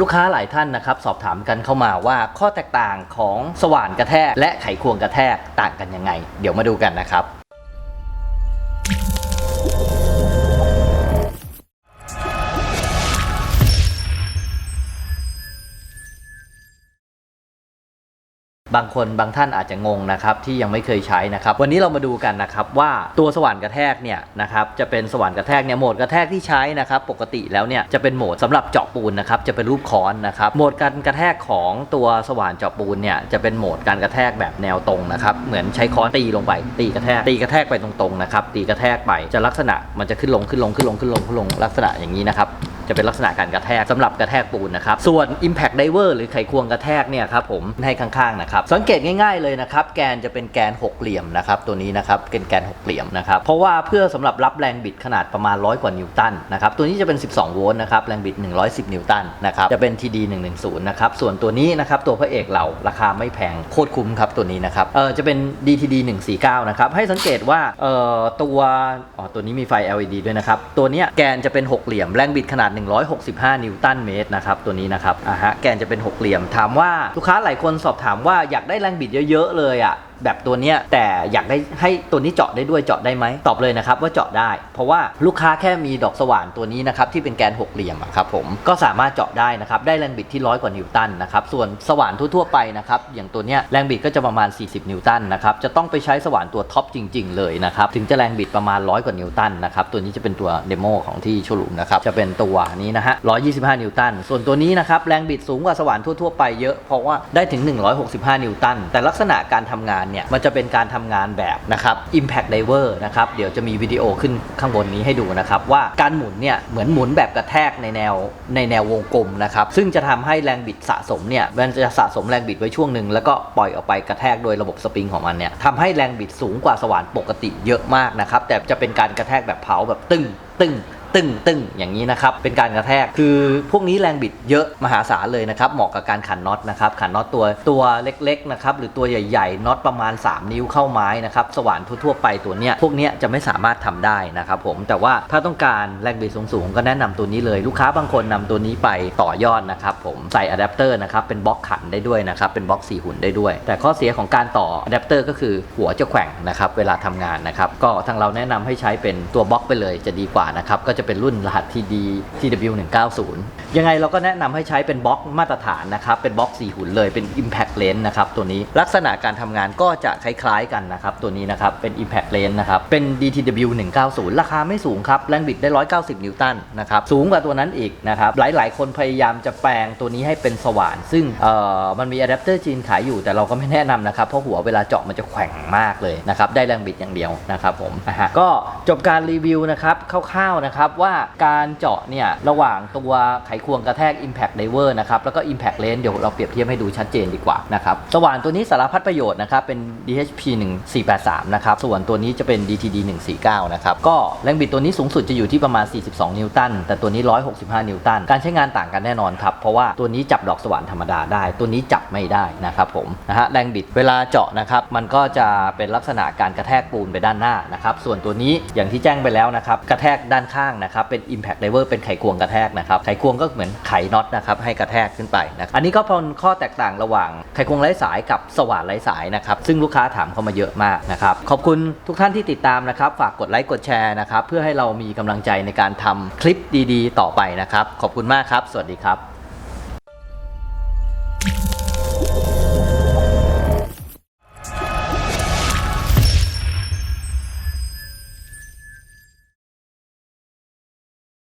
ลูกค้าหลายท่านนะครับ สอบถามกันเข้ามาว่าข้อแตกต่างของสว่านกระแทกและไขควงกระแทกต่างกันยังไง เดี๋ยวมาดูกันนะครับ บางคนบางท่านอาจจะงงนะครับที่ยังไม่เคยใช้นะครับ วันนี้เรามาดูกันนะครับว่าตัวสว่านกระแทกเนี่ยนะครับจะเป็นสว่านกระแทกเนี่ยโหมดกระแทกที่ใช้นะครับปกติแล้วเนี่ยจะเป็นโหมดสำหรับเจาะปูนนะครับจะเป็นรูปค้อนนะครับโหมดการกระแทกของตัวสว่านเจาะปูนเนี่ยจะเป็นโหมดการกระแทกแบบแนวตรงนะครับเหมือนใช้ค้อนตีลงไปตีกระแทกตีกระแทกไปตรงๆนะครับตีกระแทกไปจะลักษณะมันจะขึ้นลงขึ้นลงขึ้นลงขึ้นลงขึ้นลงลักษณะอย่างนี้นะครับ จะเป็นลักษณะการกระแทกสำหรับกระแทกปูนนะครับ ส่วน Impact Diver หรือไขควงกระแทกเนี่ยครับผมให้ข้างๆนะครับ สังเกตง่ายๆเลยนะครับ แกนจะเป็นแกนหกเหลี่ยมนะครับตัวนี้นะครับเป็นแกนหกเหลี่ยมนะครับเพราะว่าเพื่อสำหรับรับแรงบิดขนาดประมาณ100กว่านิวตันนะครับตัวนี้จะเป็น 12 โวลต์นะครับแรงบิด 110 นิวตันนะครับจะเป็น TD 110นะครับส่วนตัวนี้นะครับตัวพระเอกเราราคาไม่แพงโคตรคุ้มครับตัวนี้นะครับเออจะเป็น DTD 149นะครับให้สังเกตว่าเออตัวอ๋อตัวนี้มีไฟ LED ด้วยนะครับตัวเนี้ยแกนจะเป็นหกเหลี่ยมแรงบิดขนาด165 นิวตันเมตรนะครับตัวนี้นะครับอะฮะแกนจะเป็นหกเหลี่ยมถามว่าลูกค้าหลายคนสอบถามว่าอยากได้แรงบิดเยอะๆเลยอะ แบบตัวเนี้ยแต่อยากได้ให้ตัวนี้เจาะได้ด้วยเจาะได้ไหมตอบเลยนะครับว่าเจาะได้ เพราะว่าลูกค้าแค่มีดอกสว่านตัวนี้นะครับที่เป็นแกนหกเหลี่ยมครับผมก็สามารถเจาะได้นะครับได้แรงบิดที่ร้อยกว่านิวตันนะครับส่วนสว่านทั่วๆไปนะครับอย่างตัวเนี้ยแรงบิดก็จะประมาณ 40 นิวตันนะครับจะต้องไปใช้สว่านตัวท็อปจริง ๆ เลยนะครับถึงจะแรงบิดประมาณร้อยกว่านิวตันนะครับตัวนี้จะเป็นตัวเดโมของที่โชว์รูมนะครับจะเป็นตัวนี้นะฮะ125 นิวตันส่วนตัวนี้นะครับแรงบิดสูงกว่าสว่านทั่วๆไปเยอะเพราะว่าได้ถึง 165 นิวตันแต่ลักษณะการทำงานเนี่ยมันจะเป็นการทำงานแบบนะครับ Impact Diver นะครับเดี๋ยวจะมีวิดีโอขึ้นข้างบนนี้ให้ดูนะครับว่าการหมุนเนี่ยเหมือนหมุนแบบกระแทกในแนวในแนววงกลมนะครับซึ่งจะทำให้แรงบิดสะสมเนี่ยมันจะสะสมแรงบิดไว้ช่วงหนึ่งแล้วก็ปล่อยออกไปกระแทกโดยระบบสปริงของมันเนี่ยทำให้แรงบิดสูงกว่าสว่านปกติเยอะมากนะครับแต่จะเป็นการกระแทกแบบเผาแบบตึ้งตึ้ง ตึ้งตึ้งอย่างนี้นะครับ เป็นการกระแทก คือพวกนี้แรงบิดเยอะมหาศาลเลยนะครับ เหมาะกับการขันน็อตนะครับ ขันน็อตตัวตัวเล็กๆนะครับ หรือตัวใหญ่ๆ น็อตประมาณ 3 นิ้วเข้าไม้นะครับ สว่านทั่วๆไปตัวเนี้ย พวกเนี้ยจะไม่สามารถทำได้นะครับผม แต่ว่าถ้าต้องการแรงบิดสูงๆ ก็แนะนำตัวนี้เลย ลูกค้าบางคนนำตัวนี้ไปต่อยอดนะครับผม ใส่อะแดปเตอร์นะครับ เป็นบล็อกขันได้ด้วยนะครับ เป็นบล็อกสี่หุ่นได้ด้วย แต่ข้อเสียของการต่ออะแดปเตอร์ก็คือหัวจะแขว่งนะครับ เวลาทำงานนะครับ ก็ทางเราแนะนำให้ใช้เป็นตัวบล็อกไปเลยจะดีกว่านะครับก็จะเป็นรุ่นรหัส TD TW 190 ยังไงเราก็แนะนำให้ใช้เป็นบล็อกมาตรฐานนะครับ เป็นบล็อก4หุ่นเลยเป็น Impact Lens นะครับตัวนี้ลักษณะการทำงานก็จะคล้ายๆกันนะครับ ตัวนี้นะครับเป็น Impact Lens นะครับเป็น DTW 190 ราคาไม่สูงครับแรงบิดได้ 190 นิวตันนะครับสูงกว่าตัวนั้นอีกนะครับหลายๆ คนพยายามจะแปลงตัวนี้ให้เป็นสว่าน ซึ่งเอ่อมันมีอะแดปเตอร์จีนขายอยู่แต่เราก็ไม่แนะนำนะครับเพราะหัวเวลาเจาะมันจะแขว่งมากเลยนะครับได้แรงบิดอย่างเดียวนะครับผมนะฮะก็จบการรีวิวนะครับคร่าวๆนะครับว่าการเจาะเนี่ยระหว่างตัวไขควงกระแทก Impact Diver นะครับแล้วก็ Impact Lens เดี๋ยวเราเปรียบเทียบให้ดูชัดเจนดีกว่านะครับสว่านตัวนี้สารพัดประโยชน์นะครับเป็น DHP 1483นะครับส่วนตัวนี้จะเป็น DTD 149นะครับก็แรงบิดตัวนี้สูงสุดจะอยู่ที่ประมาณ 42 นิวตันแต่ตัวนี้ 165 นิวตันการใช้งานต่างกันแน่นอนครับเพราะว่าตัวนี้จับดอกสว่านธรรมดาได้ ตัวนี้จับไม่ได้นะครับผมนะฮะแรงบิดเวลาเจาะนะครับมันก็จะเป็นลักษณะการกระแทกปูนไปด้านหน้านะครับส่วนตัวนี้อย่างที่แจ้งไปแล้วนะครับกระแทกด้านข้างนะครับเป็น Impact Diver เป็นไขควงกระแทกนะครับไขควงก็เหมือนไขน็อตนะครับให้กระแทกขึ้นไปนะอันนี้ก็เป็นข้อแตกต่างระหว่างไขควงไร้สายกับสว่านไร้สายนะครับซึ่งลูกค้าถามเข้ามาเยอะมากนะครับขอบคุณทุกท่านที่ติดตามนะครับฝากกดไลค์กดแชร์นะครับเพื่อให้เรามีกำลังใจในการทำคลิปดี ๆ ต่อไปนะครับขอบคุณมากครับ สวัสดีครับ